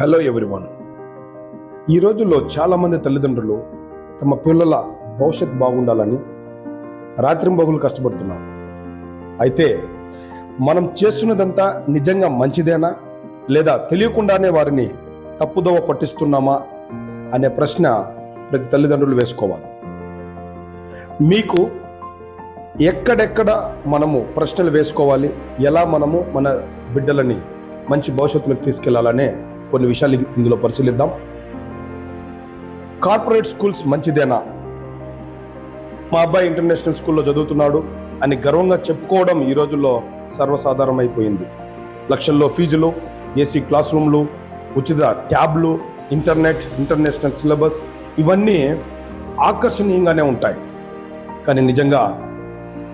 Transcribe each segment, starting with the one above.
Hello everyone ఈ రోజుల్లో చాలామంది తల్లిదండ్రులు తమ పిల్లల భవిష్యత్ బాగుండాలని రాత్రింబగులు కష్టపడుతున్నారు. అయితే మనం చేస్తున్నదంతా నిజంగా మంచిదేనా? లేదా తెలియకుండానే వారిని తప్పుదోవ పట్టిస్తున్నామా? అనే ప్రశ్న ప్రతి తల్లిదండ్రులు వేసుకోవాలి. మీకు ఎక్కడెక్కడ మనము ప్రశ్నలు వేసుకోవాలి? ఎలా మనము మన బిడ్డలని మంచి భవిష్యత్తులోకి తీసుకెళ్ళాలనే కొన్ని విషయాలు ఇందులో పరిశీలిద్దాం. కార్పొరేట్ స్కూల్స్ మంచిదేనా? మా అబ్బాయి ఇంటర్నేషనల్ స్కూల్లో చదువుతున్నాడు అని గర్వంగా చెప్పుకోవడం ఈ రోజుల్లో సర్వసాధారణమైపోయింది. లక్షల్లో ఫీజులు ఏసీ క్లాస్ రూమ్లు ఉచిత ట్యాబ్లు ఇంటర్నెట్ ఇంటర్నేషనల్ సిలబస్ ఇవన్నీ ఆకర్షణీయంగానే ఉంటాయి. కానీ నిజంగా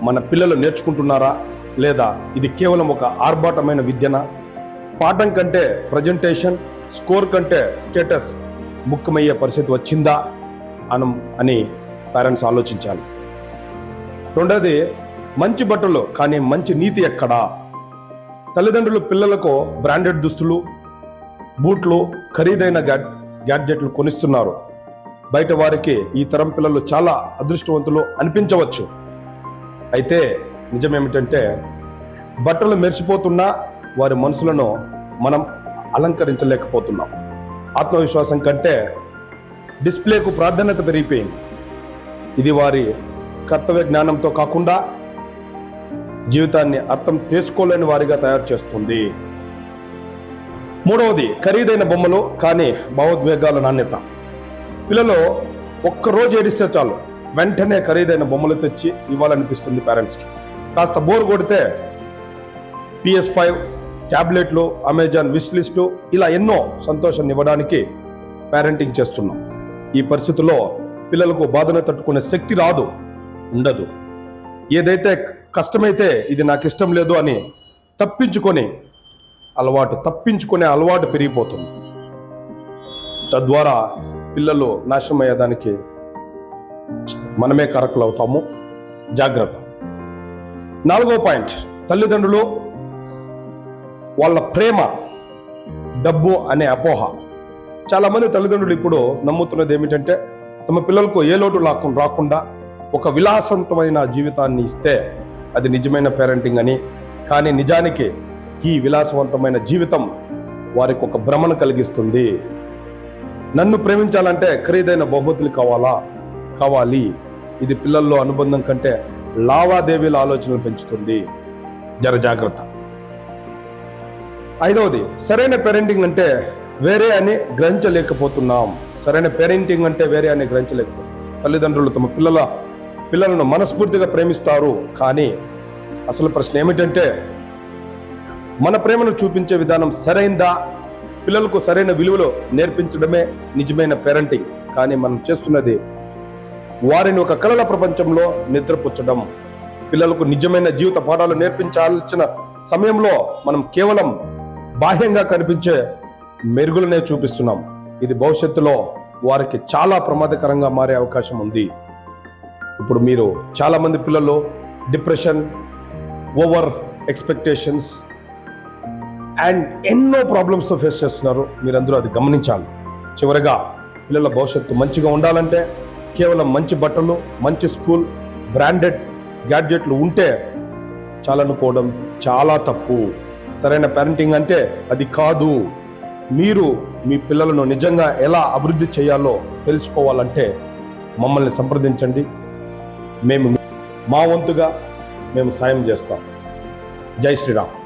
మన పిల్లలు నేర్చుకుంటున్నారా? లేదా ఇది కేవలం ఒక ఆర్భాటమైన విద్యనా? పాఠం కంటే ప్రజెంటేషన్ స్కోర్ కంటే స్టేటస్ ముఖ్యమయ్యే పరిస్థితి వచ్చిందా అనం అని పేరెంట్స్ ఆలోచించాలి. రెండోది మంచి బట్టలు కానీ మంచి నీతి ఎక్కడా? తల్లిదండ్రులు పిల్లలకు బ్రాండెడ్ దుస్తులు బూట్లు ఖరీదైన గ్యాడ్జెట్లు కొనిస్తున్నారు. బయట వారికి ఈ తరం పిల్లలు చాలా అదృష్టవంతులు అనిపించవచ్చు. అయితే నిజమేమిటంటే బట్టలు మెరిసిపోతున్నా వారి మనసులను మనం అలంకరించలేకపోతున్నాం. ఆత్మవిశ్వాసం కంటే డిస్ప్లేకు ప్రాధాన్యత పెరిగిపోయింది. ఇది వారి కర్తవ్య జ్ఞానంతో కాకుండా జీవితాన్ని అర్థం చేసుకోలేని వారిగా తయారు చేస్తుంది. మూడవది ఖరీదైన బొమ్మలు కానీ భావోద్వేగాల నాణ్యత. పిల్లలు ఒక్కరోజు ఏడిస్తే చాలు వెంటనే ఖరీదైన బొమ్మలు తెచ్చి ఇవ్వాలనిపిస్తుంది పేరెంట్స్కి కాస్త బోర్ కొడితే పిఎస్ ఫైవ్ ట్యాబ్లెట్లు అమెజాన్ విష్ లిస్టు ఇలా ఎన్నో సంతోషాన్ని ఇవ్వడానికి పేరెంటింగ్ చేస్తున్నాం. ఈ పరిస్థితుల్లో పిల్లలకు బాధను తట్టుకునే శక్తి రాదు ఉండదు. ఏదైతే కష్టమైతే ఇది నాకు ఇష్టం లేదు అని తప్పించుకొని అలవాటు తప్పించుకునే అలవాటు పెరిగిపోతుంది. తద్వారా పిల్లలు నాశనమయ్యేదానికి మనమే కరకులు అవుతాము జాగ్రత్త. నాలుగో పాయింట్ తల్లిదండ్రులు వాళ్ళ ప్రేమ డబ్బు అనే అపోహ. చాలామంది తల్లిదండ్రులు ఇప్పుడు నమ్ముతున్నది ఏమిటంటే తమ పిల్లలకు ఏ లోటు లాకుండా రాకుండా ఒక విలాసవంతమైన జీవితాన్ని ఇస్తే అది నిజమైన పేరెంటింగ్ అని. కానీ నిజానికి ఈ విలాసవంతమైన జీవితం వారికి ఒక భ్రమను కలిగిస్తుంది. నన్ను ప్రేమించాలంటే ఖరీదైన బహుమతులు కావాలా? కావాలి. ఇది పిల్లల్లో అనుబంధం కంటే లావాదేవీల ఆలోచనలు పెంచుతుంది. జర జాగ్రత్త. ఐదవది సరైన పేరెంటింగ్ అంటే వేరే అని గ్రహించలేకపోతున్నాం. సరైన పేరెంటింగ్ అంటే వేరే అని గ్రహించలేకపోతున్నాం. తల్లిదండ్రులు తమ పిల్లల పిల్లలను మనస్ఫూర్తిగా ప్రేమిస్తారు. కానీ అసలు ప్రశ్న ఏమిటంటే మన ప్రేమను చూపించే విధానం సరైందా? పిల్లలకు సరైన విలువలు నేర్పించడమే నిజమైన పేరెంటింగ్ కానీ మనం చేస్తున్నది వారిని ఒక కళల ప్రపంచంలో నిద్రపుచ్చడం. పిల్లలకు నిజమైన జీవిత పాఠాలు నేర్పించాల్సిన సమయంలో మనం కేవలం బాహ్యంగా కనిపించే మెరుగులనే చూపిస్తున్నాం. ఇది భవిష్యత్తులో వారికి చాలా ప్రమాదకరంగా మారే అవకాశం ఉంది. ఇప్పుడు మీరు చాలామంది పిల్లలు డిప్రెషన్ ఓవర్ ఎక్స్పెక్టేషన్స్ అండ్ ఎన్నో ప్రాబ్లమ్స్తో ఫేస్ చేస్తున్నారు. మీరందరూ అది గమనించాలి. చివరగా పిల్లల భవిష్యత్తు మంచిగా ఉండాలంటే కేవలం మంచి బట్టలు మంచి స్కూల్ బ్రాండెడ్ గ్యాడ్జెట్లు ఉంటే చాలనుకోవడం చాలా తప్పు. సరైన పేరెంటింగ్ అంటే అది కాదు. మీరు మీ పిల్లలను నిజంగా ఎలా అభివృద్ధి చేయాలో తెలుసుకోవాలంటే మమ్మల్ని సంప్రదించండి. మేము మా వంతుగా మేము సాయం చేస్తాం. జై శ్రీరామ్.